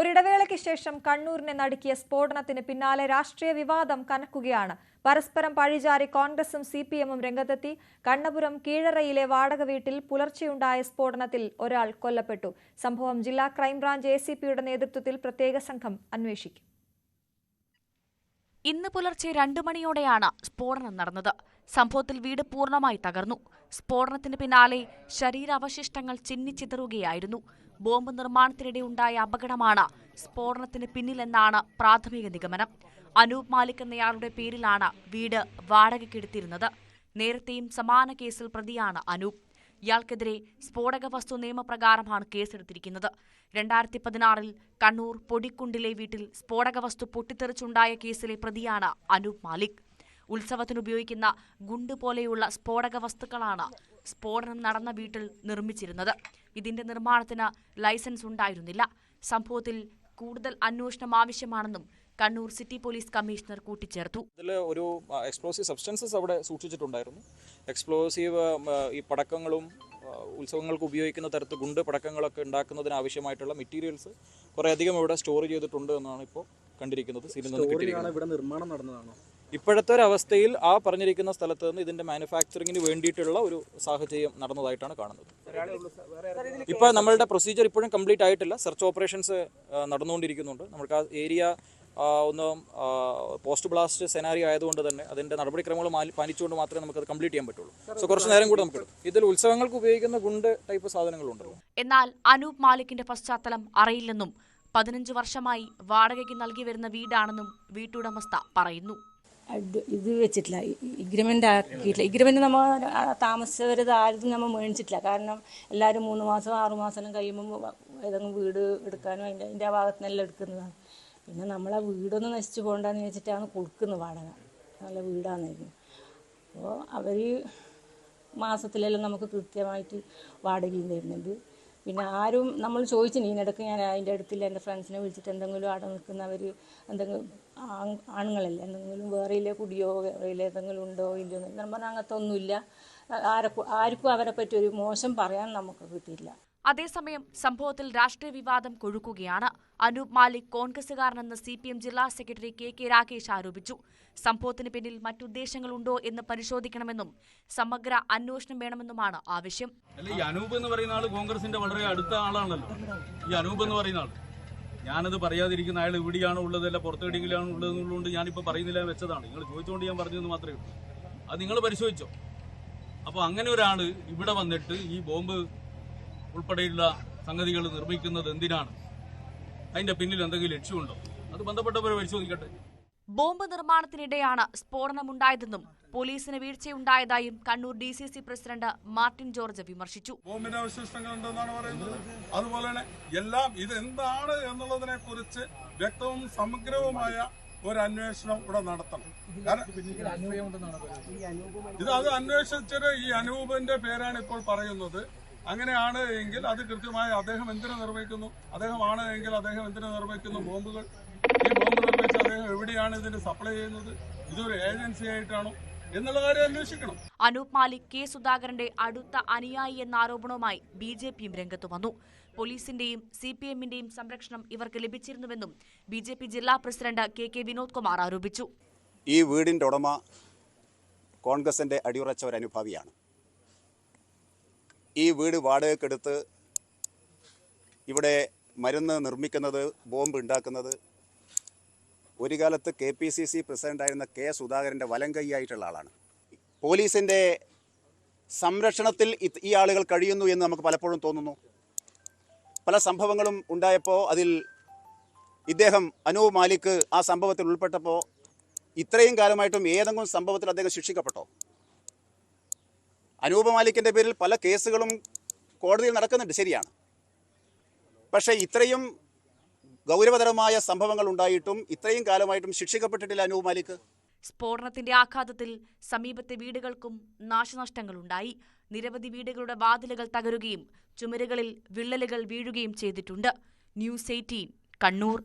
ഒരിടവേളയ്ക്ക് ശേഷം കണ്ണൂരിനെ നടുക്കിയ സ്ഫോടനത്തിന് പിന്നാലെ രാഷ്ട്രീയ വിവാദം കനക്കുകയാണ്. പരസ്പരം പഴിചാരി കോൺഗ്രസും സി പി എമ്മും രംഗത്തെത്തി. കണ്ണപുരം കീഴറയിലെ വാടക വീട്ടിൽ പുലർച്ചെയുണ്ടായ സ്ഫോടനത്തിൽ ഒരാൾ കൊല്ലപ്പെട്ടു. സംഭവം ജില്ലാ ക്രൈംബ്രാഞ്ച് എ നേതൃത്വത്തിൽ പ്രത്യേക സംഘം അന്വേഷിക്കും. ഇന്ന് പുലർച്ചെ രണ്ടു മണിയോടെയാണ് സ്ഫോടനം നടന്നത്. സംഭവത്തിൽ വീട് പൂർണമായി തകർന്നു. സ്ഫോടനത്തിന് പിന്നാലെ ശരീരാവശിഷ്ടങ്ങൾ ചിന്നിച്ചിതറുകയായിരുന്നു ബോംബ് നിർമ്മാണത്തിനിടെ ഉണ്ടായ അപകടമാണ് സ്ഫോടനത്തിന് പിന്നിലെന്നാണ് പ്രാഥമിക നിഗമനം. അനൂപ് മാലിക് എന്നയാളുടെ പേരിലാണ് വീട് വാടകയ്ക്കെടുത്തിരുന്നത്. നേരത്തെയും സമാന കേസിൽ പ്രതിയാണ് അനൂപ്. ഇയാൾക്കെതിരെ സ്ഫോടക വസ്തു നിയമപ്രകാരമാണ് കേസെടുത്തിരിക്കുന്നത്. രണ്ടായിരത്തി പതിനാറിൽ കണ്ണൂർ പൊടിക്കുണ്ടിലെ വീട്ടിൽ സ്ഫോടക വസ്തു പൊട്ടിത്തെറിച്ചുണ്ടായ കേസിലെ പ്രതിയാണ് അനൂപ് മാലിക്. ഉത്സവത്തിനുപയോഗിക്കുന്ന ഗുണ്ട് പോലെയുള്ള സ്ഫോടക വസ്തുക്കളാണ് സ്ഫോടനം നടന്ന വീട്ടിൽ നിർമ്മിച്ചിരുന്നത്. ഇതിന്റെ നിർമ്മാണത്തിന് ലൈസൻസ് ഉണ്ടായിരുന്നില്ല. സംഭവത്തിൽ കൂടുതൽ അന്വേഷണം ആവശ്യമാണെന്നും കണ്ണൂർ സിറ്റി പോലീസ് കമ്മീഷണർ കൂട്ടിച്ചേർത്തു. ഇതിൽ ഒരു എക്സ്പ്ലോസീവ് സബ്സ്റ്റൻസസ് അവിടെ സൂക്ഷിച്ചിട്ടുണ്ടായിരുന്നു. എക്സ്പ്ലോസീവ് ഈ പടക്കങ്ങളും ഉത്സവങ്ങൾക്ക് ഉപയോഗിക്കുന്ന തരത്തിൽ ഗുണ്ട് പടക്കങ്ങളൊക്കെ ഉണ്ടാക്കുന്നതിന് ആവശ്യമായിട്ടുള്ള മെറ്റീരിയൽസ് കുറേ അധികം ഇവിടെ സ്റ്റോർ ചെയ്തിട്ടുണ്ട് എന്നാണ് ഇപ്പോൾ കണ്ടിരിക്കുന്നത്. സീനിൽ നിന്ന് കിട്ടിയിരിക്കുന്നത്. ഇവിടെ നിർമ്മാണം നടന്നതാണോ? ഇപ്പോഴത്തെ ഒരു അവസ്ഥയിൽ ആ പറഞ്ഞിരിക്കുന്ന സ്ഥലത്ത് നിന്ന് ഇതിന്റെ മാനുഫാക്ചറിങ്ങിന് വേണ്ടിയിട്ടുള്ള ഒരു സാഹചര്യം നടന്നതായിട്ടാണ് കാണുന്നത്. ഇപ്പോൾ നമ്മളുടെ പ്രൊസീജിയർ ഇപ്പോഴും കംപ്ലീറ്റ് ആയിട്ടില്ല. സെർച്ച് ഓപ്പറേഷൻസ് നടന്നുകൊണ്ടിരിക്കുന്നുണ്ട്. നമുക്ക് ആ ഏരിയ ഒന്ന് പോസ്റ്റ് ബ്ലാസ്റ്റ് സെനാരി ആയതുകൊണ്ട് തന്നെ അതിന്റെ നടപടിക്രമങ്ങൾ പാലിച്ചുകൊണ്ട് മാത്രമേ നമുക്ക് അത് കംപ്ലീറ്റ് ചെയ്യാൻ പറ്റുള്ളൂ. സോ കുറച്ച് നേരം കൂടെ നമുക്ക് എടുക്കും. ഇതിൽ ഉത്സവങ്ങൾക്ക് ഉപയോഗിക്കുന്ന ഗുണ്ട് ടൈപ്പ് സാധനങ്ങളുണ്ടല്ലോ. എന്നാൽ അനൂപ് മാലിക്കിന്റെ പശ്ചാത്തലം അറിയില്ലെന്നും പതിനഞ്ച് വർഷമായി വാടകയ്ക്ക് നൽകി വരുന്ന വീടാണെന്നും വീട്ടുടമസ്ഥ പറയുന്നു. ഇത് വെച്ചിട്ടില്ല. ഇഗ്രിമെന്റ് ആക്കിയിട്ടില്ല. ഇഗ്രിമെന്റ് നമ്മൾ താമസിച്ചവരത് ആരും നമ്മൾ മേടിച്ചിട്ടില്ല. കാരണം എല്ലാവരും മൂന്ന് മാസം ആറ് മാസം കഴിയുമ്പോൾ ഏതെങ്കിലും വീട് എടുക്കാനും അതിന്റെ അതിന്റെ ആ ഭാഗത്തുനിന്നെല്ലാം എടുക്കുന്നതാണ്. പിന്നെ നമ്മളെ വീടൊന്നും നശിച്ചു പോകണ്ടെന്ന് വെച്ചിട്ടാണ് കൊടുക്കുന്നത് വാടക. നല്ല വീടാണെന്നായിരുന്നു അപ്പോൾ അവർ മാസത്തിലെല്ലാം നമുക്ക് കൃത്യമായിട്ട് വാടകയും തരുന്നുണ്ട്. പിന്നെ ആരും നമ്മൾ ചോദിച്ചു ഇതിനിടയ്ക്ക് ഞാൻ അതിന്റെ അടുത്തില്ല എന്റെ ഫ്രണ്ട്സിനെ വിളിച്ചിട്ട് എന്തെങ്കിലും അവിടെ നിൽക്കുന്നവർ എന്തെങ്കിലും ആണുങ്ങളല്ലേ എന്തെങ്കിലും വേറെയിലെ കുടിയോ വേറെയിലെ എന്തെങ്കിലും ഉണ്ടോ ഇല്ലയോ എന്ന് പറഞ്ഞാൽ അങ്ങനത്തെ ഒന്നുമില്ല. ആരെ ആർക്കും അവരെ പറ്റി ഒരു മോശം പറയാൻ നമുക്ക് കിട്ടിയില്ല അതേസമയം സംഭവത്തിൽ രാഷ്ട്രീയ വിവാദം കൊഴുക്കുകയാണ്. അനൂപ് മാലിക് കോൺഗ്രസുകാരനെന്ന് സി പി എം ജില്ലാ സെക്രട്ടറി കെ കെ രാകേഷ് ആരോപിച്ചു. സംഭവത്തിന് പിന്നിൽ മറ്റുദ്ദേശങ്ങളുണ്ടോ എന്ന് പരിശോധിക്കണമെന്നും സമഗ്ര അന്വേഷണം വേണമെന്നുമാണ് ആവശ്യം. അല്ല ഈ അനൂപ് എന്ന് പറയുന്ന ആൾ കോൺഗ്രസിന്റെ വളരെ അടുത്ത ആളാണല്ലോ. ഈ അനൂപ് എന്ന് പറയുന്ന ആൾ ഞാനത് പറയാതിരിക്കുന്ന അയാൾ ഇവിടെയാണോ ഉള്ളത് അല്ല പുറത്തെവിടെയെങ്കിലാണ് ഉള്ളത് എന്നുള്ളതുകൊണ്ട് ഞാനിപ്പോൾ പറയുന്നില്ല വെച്ചതാണ്. നിങ്ങൾ ചോദിച്ചുകൊണ്ട് ഞാൻ പറഞ്ഞതെന്ന് മാത്രമേ ഉള്ളൂ. അത് നിങ്ങൾ പരിശോധിച്ചോ? അപ്പോൾ അങ്ങനെ ഒരാൾ ഇവിടെ വന്നിട്ട് ഈ ബോംബ് ഉൾപ്പെടെയുള്ള സംഗതികൾ നിർമ്മിക്കുന്നത് എന്തിനാണ്? അതിന്റെ പിന്നിൽ എന്തെങ്കിലും ലക്ഷ്യമുണ്ടോ അത് ബന്ധപ്പെട്ടവരെ പരിശോധിക്കട്ടെ. ബോംബ് നിർമ്മാണത്തിനിടെയാണ് സ്ഫോടനമുണ്ടായതെന്നും പോലീസിന് വീഴ്ചയുണ്ടായതായും Kannur D C C president Martin George വിമർശിച്ചു. ബോംബിന്റെ അവശിഷ്ടങ്ങൾ ഉണ്ടെന്നാണ് പറയുന്നത്? അതുപോലെ തന്നെ എല്ലാം ഇത് എന്താണ് എന്നുള്ളതിനെ കുറിച്ച് വ്യക്തവും സമഗ്രവുമായ ഒരു അന്വേഷണം ഇവിടെ നടത്തണം. കാരണം ഇത് അത് അന്വേഷിച്ചിട്ട് ഈ അനൂപിന്റെ പേരാണ് ഇപ്പോൾ പറയുന്നത്. അങ്ങനെയാണ് എങ്കിൽ അത് കൃത്യമായി അദ്ദേഹം എന്തിനു നിർമ്മിക്കുന്നു അദ്ദേഹമാണ് എങ്കിൽ അദ്ദേഹം എന്തിനു നിർമ്മിക്കുന്നു ബോംബുകൾ. ഈ ബോംബ് നിർമ്മിച്ച് അദ്ദേഹം എവിടെയാണ് ഇതിന് സപ്ലൈ ചെയ്യുന്നത്? ഇതൊരു ഏജൻസി ആയിട്ടാണോ? എന്നുള്ള കാര്യം അന്വേഷിക്കണം. അനൂപ് മാലിക് കെ സുധാകരന്റെ അടുത്ത അനുയായി എന്ന ആരോപണവുമായി ബി ജെ പിയും രംഗത്തു വന്നു. പോലീസിന്റെയും സി പി എമ്മിന്റെയും സംരക്ഷണം ഇവർക്ക് ലഭിച്ചിരുന്നുവെന്നും ബി ജെ പി ജില്ലാ president K K Vinod Kumar ആരോപിച്ചു. ഈ വീടിന്റെ ഉടമ കോൺഗ്രസിന്റെ അടിയുറച്ച ഒരു അനുഭാവിയാണ് ഈ വീട് വാടകയ്ക്കെടുത്ത് ഇവിടെ മരുന്ന് നിർമ്മിക്കുന്നത് ബോംബ് ഉണ്ടാക്കുന്നത്. ഒരു കാലത്ത് കെ പി സി സി പ്രസിഡന്റായിരുന്ന കെ സുധാകരന്റെ വലം കൈയായിട്ടുള്ള ആളാണ്. പോലീസിന്റെ സംരക്ഷണത്തിൽ ഈ ആളുകൾ കഴിയുന്നു എന്ന് നമുക്ക് പലപ്പോഴും തോന്നുന്നു. പല സംഭവങ്ങളും ഉണ്ടായപ്പോൾ അതിൽ ഇദ്ദേഹം അനൂപ് മാലിക് ആ സംഭവത്തിൽ ഉൾപ്പെട്ടപ്പോൾ ഇത്രയും കാലമായിട്ടും ഏതെങ്കിലും സംഭവത്തിൽ അദ്ദേഹം ശിക്ഷിക്കപ്പെട്ടോ? അനൂപ് മാലിക്കിന്റെ പേരിൽ പല കേസുകളും കോടതിയിൽ നടക്കുന്നുണ്ട്. ശരിയാണ്. പക്ഷേ ഇത്രയും ഗൗരവതരമായ സംഭവങ്ങൾ ഉണ്ടായിട്ടും ഇത്രയും കാലമായിട്ടും ശിക്ഷിക്കപ്പെട്ടിട്ടില്ല അനൂപ് മാലിക്? സ്ഫോടനത്തിന്റെ ആഘാതത്തിൽ സമീപത്തെ വീടുകൾക്കും നാശനഷ്ടങ്ങൾ ഉണ്ടായി നിരവധി വീടുകളുടെ വാതിലുകൾ തകരുകയും ചുമരുകളിൽ വിള്ളലുകൾ വീഴുകയും ചെയ്തിട്ടുണ്ട്. News eighteen Kannur.